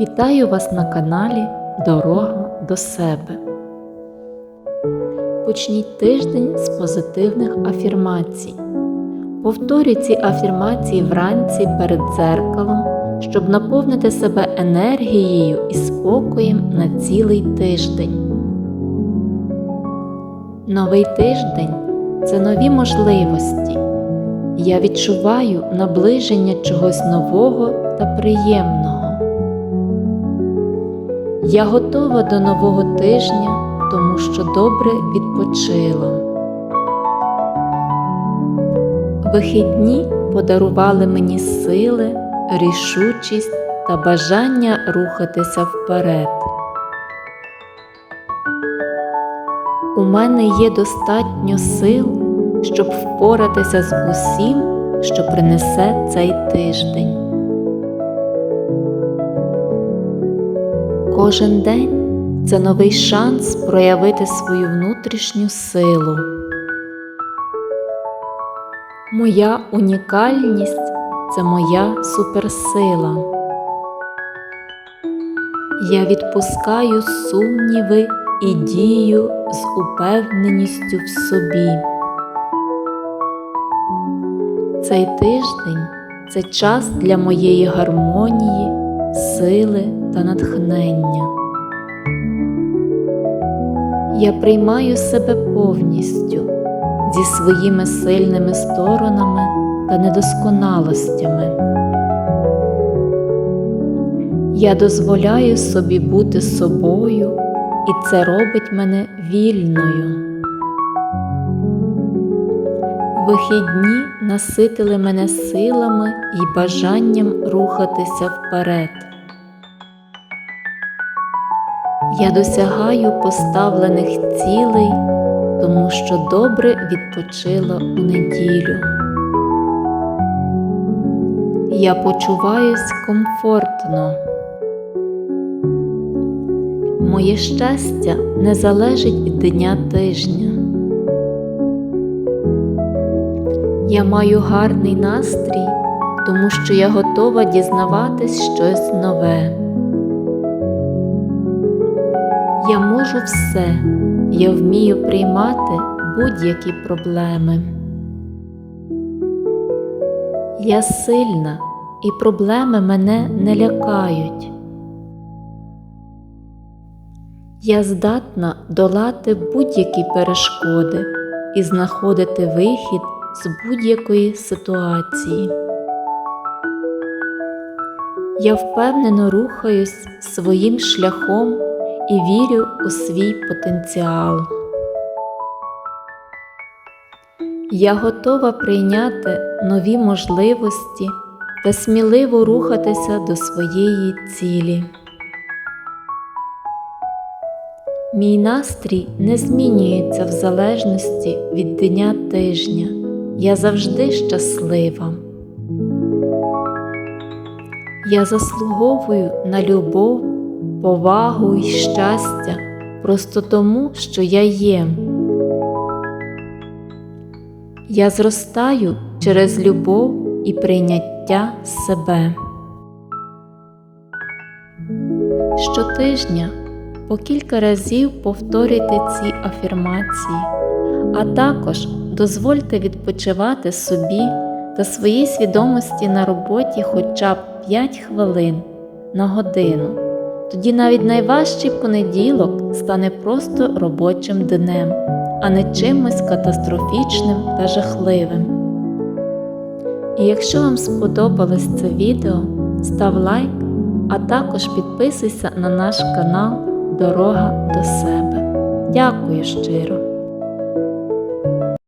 Вітаю вас на каналі Дорога до себе. Почніть тиждень з позитивних афірмацій. Повторюй ці афірмації вранці перед дзеркалом, щоб наповнити себе енергією і спокоєм на цілий тиждень. Новий тиждень це нові можливості. Я відчуваю наближення чогось нового та приємного. Я готова до нового тижня, тому що добре відпочила. Вихідні подарували мені сили, рішучість та бажання рухатися вперед. У мене є достатньо сил, щоб впоратися з усім, що принесе цей тиждень. Кожен день це новий шанс проявити свою внутрішню силу. Моя унікальність це моя суперсила. Я відпускаю сумніви і дію з упевненістю в собі. Цей тиждень це час для моєї гармонії, сили та натхнення. Я приймаю себе повністю зі своїми сильними сторонами та недосконалостями. Я дозволяю собі бути собою, і це робить мене вільною. Вихідні наситили мене силами і бажанням рухатися вперед. Я досягаю поставлених цілей, тому що добре відпочила у неділю. Я почуваюсь комфортно. Моє щастя не залежить від дня тижня. Я маю гарний настрій, тому що я готова дізнаватись щось нове. Я можу все, я вмію приймати будь-які проблеми. Я сильна, і проблеми мене не лякають. Я здатна долати будь-які перешкоди і знаходити вихід з будь-якої ситуації. Я впевнено рухаюсь своїм шляхом і вірю у свій потенціал. Я готова прийняти нові можливості та сміливо рухатися до своєї цілі. Мій настрій не змінюється в залежності від дня тижня. Я завжди щаслива. Я заслуговую на любов, повагу і щастя просто тому, що я є. Я зростаю через любов і прийняття себе. Щотижня по кілька разів повторюйте ці афірмації, а також дозвольте відпочивати собі та своїй свідомості на роботі хоча б 5 хвилин на годину. Тоді навіть найважчий понеділок стане просто робочим днем, а не чимось катастрофічним та жахливим. І якщо вам сподобалось це відео, став лайк, а також підписуйся на наш канал Дорога до себе. Дякую щиро!